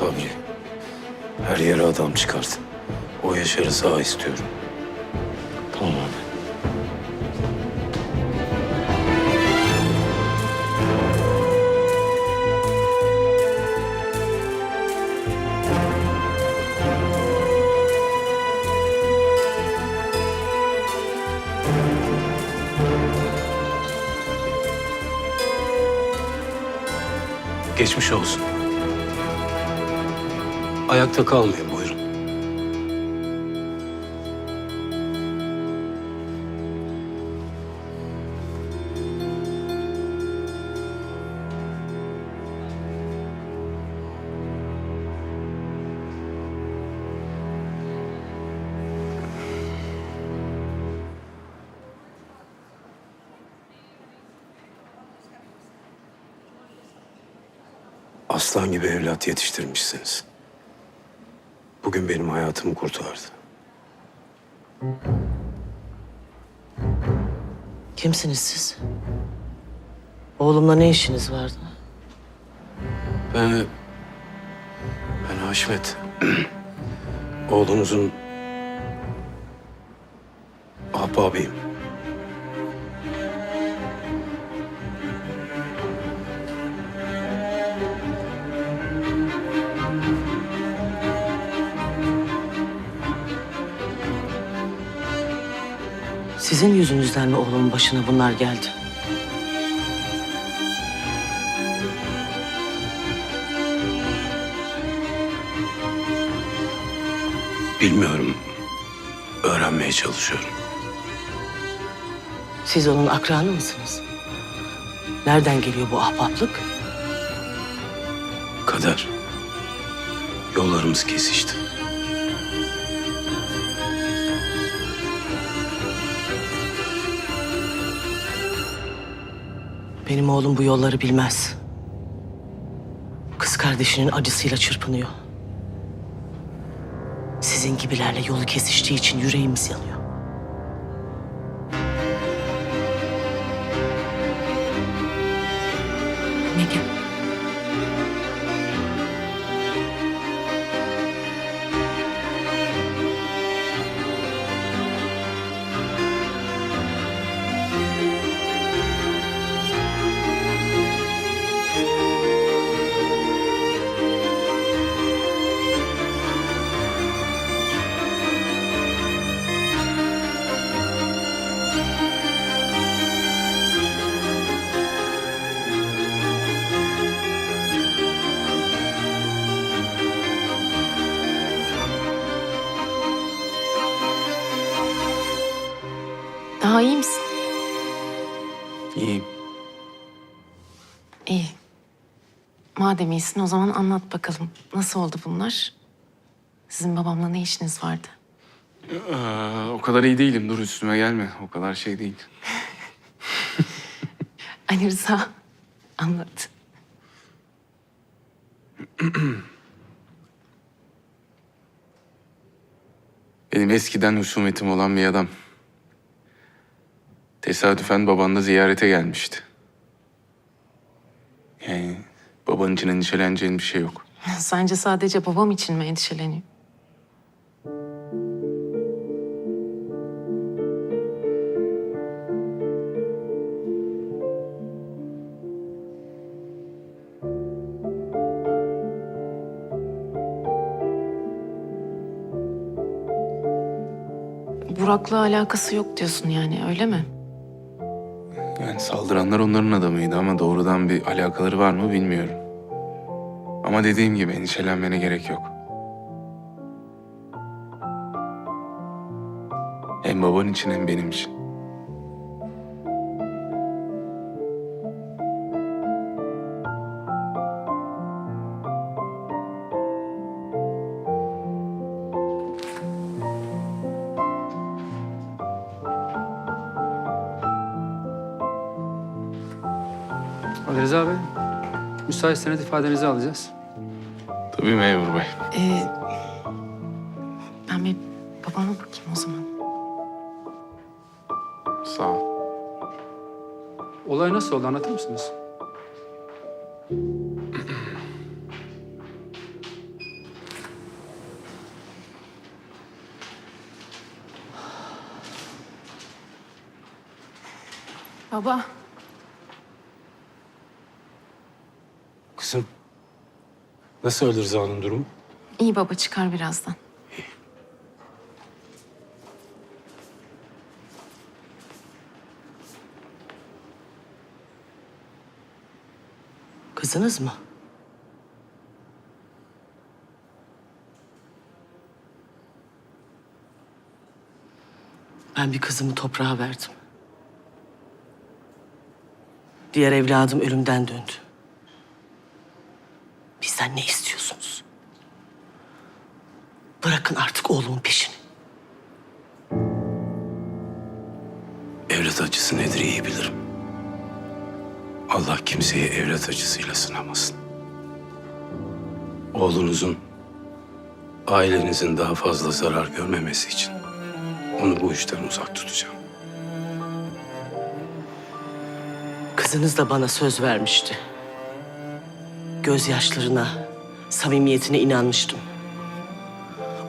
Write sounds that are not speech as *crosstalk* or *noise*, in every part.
Sabri. Her yere adam çıkart. O Yaşar'ı sağ istiyorum. Tamam abi. Geçmiş olsun. Ayakta kalmayın buyurun. Aslan gibi evlat yetiştirmişsiniz. Bugün benim hayatımı kurtardı. Kimsiniz siz? Oğlumla ne işiniz vardı? Ben... Ben Haşmet. *clears throat* Oğlunuzun... ahbabıyım. Sizin yüzünüzden mi oğlumun başına bunlar geldi? Bilmiyorum. Öğrenmeye çalışıyorum. Siz onun akranı mısınız? Nereden geliyor bu ahbaplık? Kader. Yollarımız kesişti. Benim oğlum bu yolları bilmez. Kız kardeşinin acısıyla çırpınıyor. Sizin gibilerle yolu kesiştiği için yüreğimiz yanıyor. Daha iyi misin? İyiyim. İyi. Madem iyisin o zaman anlat bakalım. Nasıl oldu bunlar? Sizin babamla ne işiniz vardı? Aa, o kadar iyi değilim. Dur üstüme gelme. O kadar şey değil. *laughs* Ali Rıza anlat. Benim eskiden husumetim olan bir adam. Tesadüfen baban da ziyarete gelmişti. Yani baban için endişeleneceğin bir şey yok. Sence sadece babam için mi endişeleniyor? Burak'la alakası yok diyorsun yani öyle mi? Yani saldıranlar onların adamıydı ama doğrudan bir alakaları var mı bilmiyorum. Ama dediğim gibi endişelenmene gerek yok. Hem baban için hem benim için. Ali Rıza Bey, müsait ifadenizi alacağız. Tabii memur bey. Ee, ben bir babama bakayım o zaman. Sağ ol. Olay nasıl oldu anlatır mısınız? Baba. Nasıl öldü Rıza'nın durumu? iyi baba çıkar birazdan. Kızınız mı? Ben bir kızımı toprağa verdim. Diğer evladım ölümden döndü. Bizden ne istiyorsunuz? Bırakın artık oğlumun peşini. Evlat acısı nedir iyi bilirim. Allah kimseyi evlat acısıyla sınamasın. Oğlunuzun, ailenizin daha fazla zarar görmemesi için onu bu işten uzak tutacağım. Kızınız da bana söz vermişti. Gözyaşlarına, samimiyetine inanmıştım.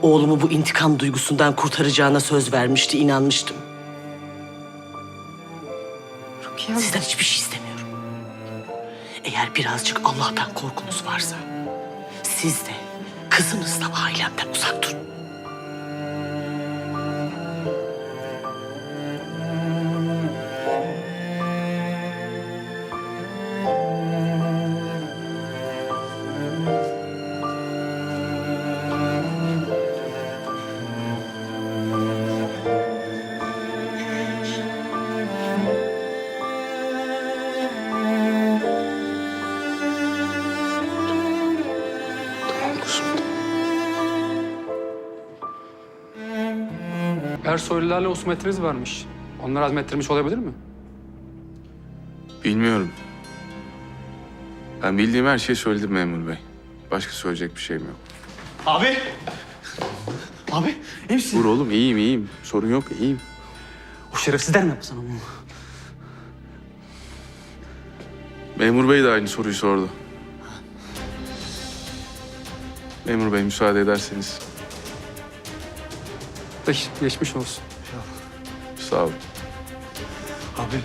Oğlumu bu intikam duygusundan kurtaracağına söz vermişti, inanmıştım. Rukiye. Sizden hiçbir şey istemiyorum. Eğer birazcık Allah'tan korkunuz varsa... ...siz de kızınız da ailemden uzak durun. Ersoylularla husumetiniz varmış. Onlar azmettirmiş olabilir mi? Bilmiyorum. Ben bildiğim her şeyi söyledim memur bey. Başka söyleyecek bir şeyim yok. Abi! Abi iyi misin? Dur oğlum iyiyim iyiyim. Sorun yok iyiyim. O şerefsizler mi yaptı sana bunu? Memur bey de aynı soruyu sordu. Memur bey müsaade ederseniz. Peki, geçmiş olsun. Sağ olun. Abi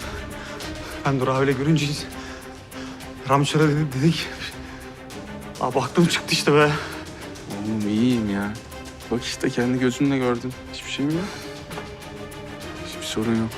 ben Dur abiyle görünce Ramçara dedi, dedik. Abi aklım çıktı işte be. Oğlum iyiyim ya. Bak işte kendi gözünle gördün. Hiçbir şeyim yok. Hiçbir sorun yok.